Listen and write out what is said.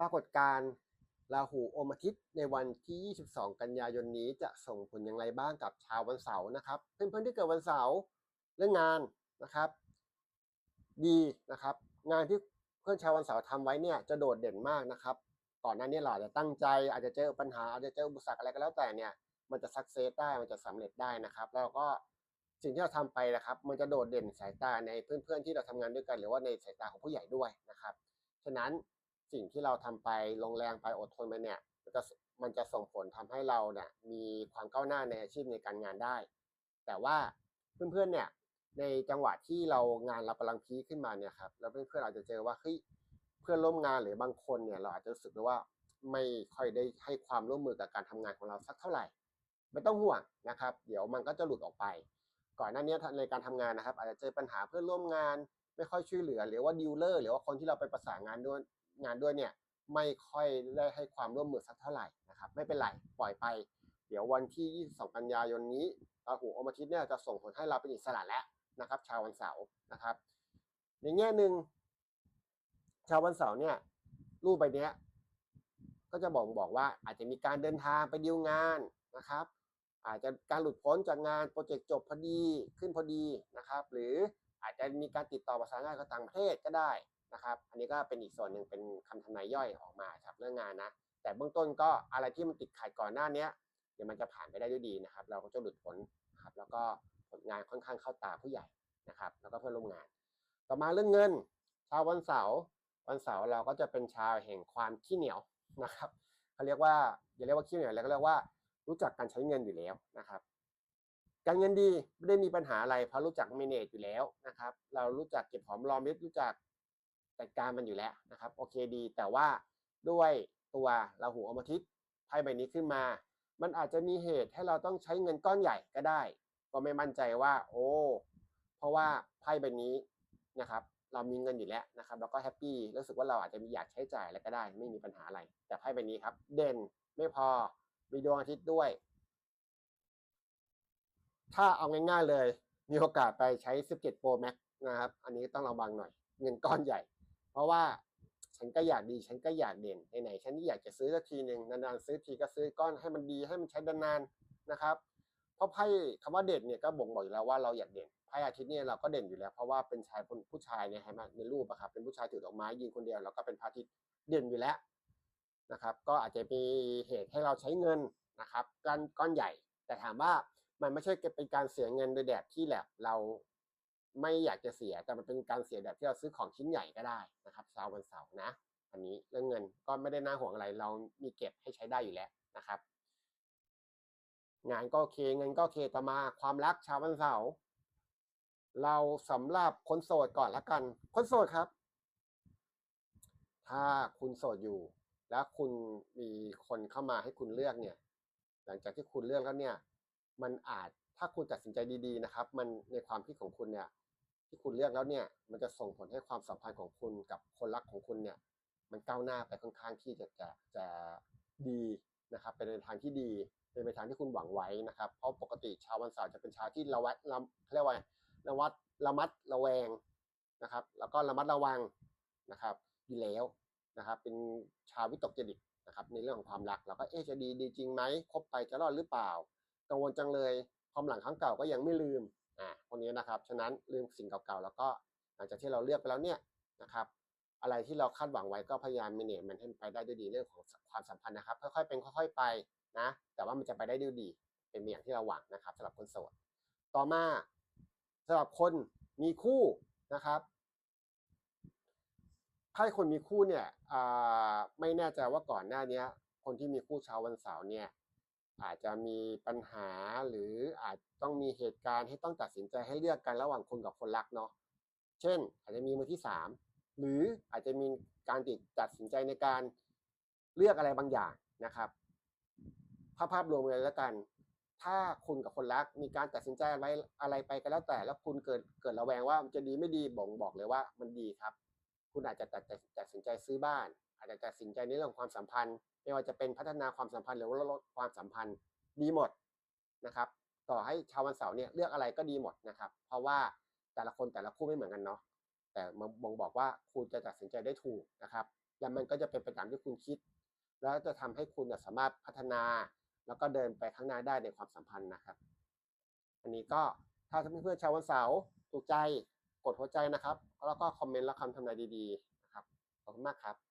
ปรากฏการณ์ราหูอมอาทิตย์ในวันที่ 22 กันยายนนี้จะส่งผลอย่างไรบ้างกับชาววันเสาร์นะครับเพื่อนๆที่เกิดวันเสาร์เรื่องงานนะครับ ดีนะครับ งานที่เพื่อนชาววันเสาร์ทำไว้เนี่ยจะโดดเด่นมากนะครับก่อนหน้านี้เราอาจจะตั้งใจอาจจะเจอปัญหาอาจจะเจออุปสรรคอะไรก็แล้วแต่เนี่ยมันจะสักเซสได้มันจะสำเร็จได้นะครับ แล้วก็สิ่งที่เราทำไปนะครับ มันจะโดดเด่นสายตาในเพื่อนๆที่เราทำงานด้วยกัน หรือว่าในสายตาของผู้ใหญ่ด้วยนะครับฉะนั้น สิ่งที่เราทำไปลงแรงไปอดทนไปเนี่ยมันจะมันจะส่งผลทำให้เราเนี่ยมีความก้าวหน้าในอาชีพในการงานได้ แต่ว่าเพื่อนๆเนี่ยในจังหวะที่เรางานเรากำลังพีขึ้นมาเนี่ยครับแล้วเพื่อนๆอาจจะเจอว่าเฮ้ยเพื่อนร่วมงานหรือบางคนเนี่ยเราอาจจะรู้สึกว่าไม่ค่อยได้ให้ความร่วมมือกับการทำงานของเราสักเท่าไหร่ ไม่ต้องห่วงนะครับ เดี๋ยวมันก็จะหลุดออกไป ก่อนหน้านี้ในการทำงานนะครับ อาจจะเจอปัญหาเพื่อนร่วมงาน ไม่ค่อยช่วยเหลือ หรือว่าดีลเลอร์หรือว่าคนที่เราไปประสานงานด้วย งานด้วยเนี่ยไม่ค่อยได้ให้ความร่วมมือสักเท่าไหร่นะครับไม่เป็นไรปล่อยไป เดี๋ยววันที่ 22 กันยายนนี้ราหูอมอาทิตย์เนี่ยจะส่งผลให้เราเป็นอิสระแล้วนะครับ ชาววันเสาร์นะครับ ในแง่หนึ่งชาววันเสาร์เนี่ย รูปใบเนี้ย ก็จะบอกบอกว่าอาจจะมีการเดินทางไปดีลงานนะครับ อาจจะการหลุดพ้นจากงานโปรเจกต์จบพอดีขึ้นพอดีนะครับ หรืออาจจะมีการติดต่อประสานงานกับต่างประเทศก็ได้ นะครับ อันนี้ก็เป็นอีกส่วนหนึ่งเป็นคำทำนายย่อยออกมาครับเรื่องงานนะ แต่เบื้องต้นก็อะไรที่มันติดขัดก่อนหน้านี้เดี๋ยวมันจะผ่านไปได้ด้วยดีนะครับ เราก็จะหลุดพ้นครับ แล้วก็ผลงานค่อนข้างเข้าตาผู้ใหญ่นะครับ แล้วก็เพื่อนร่วมงาน ต่อมาเรื่องเงินชาววันเสาร์วันเสาร์เราก็จะเป็นชาวแห่งความขี้เหนียวนะครับเขาเรียกว่าอย่าเรียกว่าขี้เหนียวแล้วก็เรียกว่ารู้จักการใช้เงินอยู่แล้วนะครับ การเงินดีไม่ได้มีปัญหาอะไรเพราะรู้จักเมเนจอยู่แล้วนะครับ เรารู้จักเก็บหอมรอมริบรู้จัก จัดการมันอยู่แล้วนะครับโอเคดี แต่ว่าด้วยตัวราหูอมทิตย์ไพ่ใบนี้ขึ้นมา มันอาจจะมีเหตุให้เราต้องใช้เงินก้อนใหญ่ก็ได้ ก็ไม่มั่นใจว่า โอ้เพราะว่าไพ่ใบนี้นะครับ เรามีเงินอยู่แล้วนะครับ แล้วก็แฮปปี้รู้สึกว่าเราอาจจะมีอยากใช้จ่ายอะไรก็ได้ ไม่มีปัญหาอะไร แต่ไพ่ใบนี้ครับ เด่นไม่พอมีดวงอาทิตย์ด้วย ถ้าเอาง่ายๆเลย มีโอกาสไปใช้ 17 Pro Max นะครับ อันนี้ต้องระวังหน่อย เงินก้อนใหญ่ ราะว่าฉันก็อยากดีฉันก็อยากเด่นไหนๆฉันนี่อยากจะซื้อสักทีหนึ่งนานๆซื้อทีก็ซื้อก้อนให้มันดีให้มันใช้นานๆนะครับ เพราะไพ่คำว่าเด่นเนี่ยก็บ่งบอกอยู่แล้วว่าเราอยากเด่นไพ่อาทิตย์เนี่ยเราก็เด่นอยู่แล้ว เพราะว่าเป็นชายผู้ชายเนี่ยให้มาในรูปอะครับเป็นผู้ชายถือดอกไม้ยืนคนเดียวแล้วก็เป็นพระอาทิตย์เด่นอยู่แล้วนะครับ ก็อาจจะมีเหตุให้เราใช้เงินนะครับก้อนก้อนใหญ่ แต่ถามว่ามันไม่ใช่เป็นการเสียเงินโดยแบบที่แบบเรา ไม่อยากจะเสียแต่มันเป็นการเสียแบบที่เราซื้อของชิ้นใหญ่ก็ได้นะครับเช้าวันเสาร์นะอันนี้เรื่องเงินก็ไม่ได้น่าห่วงอะไร เรามีเก็บให้ใช้ได้อยู่แล้วนะครับ งานก็โอเคเงินก็โอเคต่อมาความรักชาววันเสาร์เราสำหรับคนโสดก่อนละกัน คนโสดครับ ถ้าคุณโสดอยู่ แล้วคุณมีคนเข้ามาให้คุณเลือกเนี่ย หลังจากที่คุณเลือกแล้วเนี่ย มันอาจ ถ้าคุณตัดสินใจดีๆนะครับ มันในความคิดของคุณเนี่ยที่คุณเลือกแล้วเนี่ย มันจะส่งผลให้ความสัมพันธ์ของคุณกับคนรักของคุณเนี่ย มันก้าวหน้าไปค่อนข้างที่จะจะจะดีนะครับ เป็นในทางที่ดีเป็นในทางที่คุณหวังไว้นะครับเพราะปกติชาววันเสาร์จะเป็นชาวที่ระวัดระเรียกว่าระวัดระมัดระแวงนะครับ แล้วก็ระมัดระวังนะครับอยู่แล้วนะครับ เป็นชาววิตกจริตนะครับ ในเรื่องของความรักเราก็เอ๊จะดีดีจริงไหมคบไปจะรอดหรือเปล่า กังวลจังเลย ความหลังครั้งเก่าก็ยังไม่ลืมอ่าพวกนี้นะครับ ฉะนั้นลืมสิ่งเก่าๆ แล้วก็หลังจากที่เราเลือกไปแล้วเนี่ยนะครับ อะไรที่เราคาดหวังไว้ก็พยายามเมเนจมันให้ไปได้ด้วยดีเรื่องของความสัมพันธ์นะครับ ค่อยๆเป็นค่อย ๆไปนะ แต่ว่ามันจะไปได้ด้วยดี เป็นอย่างที่เราหวังนะครับสำหรับคนโสด ต่อมาสำหรับคนมีคู่นะครับถ้าคนมีคู่เนี่ยไม่แน่ใจว่าก่อนหน้านี้คนที่มีคู่ชาววันเสาร์เนี่ย อาจจะมีปัญหาหรืออาจต้องมีเหตุการณ์ให้ต้องตัดสินใจให้เลือกกันระหว่างคุณกับคนรักเนาะเช่น อาจจะมีมือที่สามหรืออาจจะมีการติดตัดสินใจในการเลือกอะไรบางอย่างนะครับภาพภาพรวมเลยแล้วกัน ถ้าคุณกับคนรักมีการตัดสินใจอะไรอะไรไปก็แล้วแต่ แล้วคุณเกิดเกิดระแวงว่ามันจะดีไม่ดีบ่งบอกเลยว่ามันดีครับ คุณอาจจะตัดตัดสินใจซื้อบ้าน อาจจะตัดสินใจในเรื่องความสัมพันธ์ ไม่ว่าจะเป็นพัฒนาความสัมพันธ์หรือว่าลดความสัมพันธ์ดีหมดนะครับ ต่อให้ชาววันเสาร์เนี่ยเลือกอะไรก็ดีหมดนะครับ เพราะว่าแต่ละคนแต่ละคู่ไม่เหมือนกันเนาะแต่บ่งบอกว่าคุณจะตัดสินใจได้ถูกนะครับ แล้วมันก็จะเป็นไปตามที่คุณคิด แล้วจะทำให้คุณสามารถพัฒนา แล้วก็เดินไปข้างหน้าได้ในความสัมพันธ์นะครับ อันนี้ก็ถ้าเพื่อนๆชาววันเสาร์ถูกใจ กดหัวใจนะครับ แล้วก็คอมเมนต์และคำทำนายดีๆนะครับขอบคุณมากครับ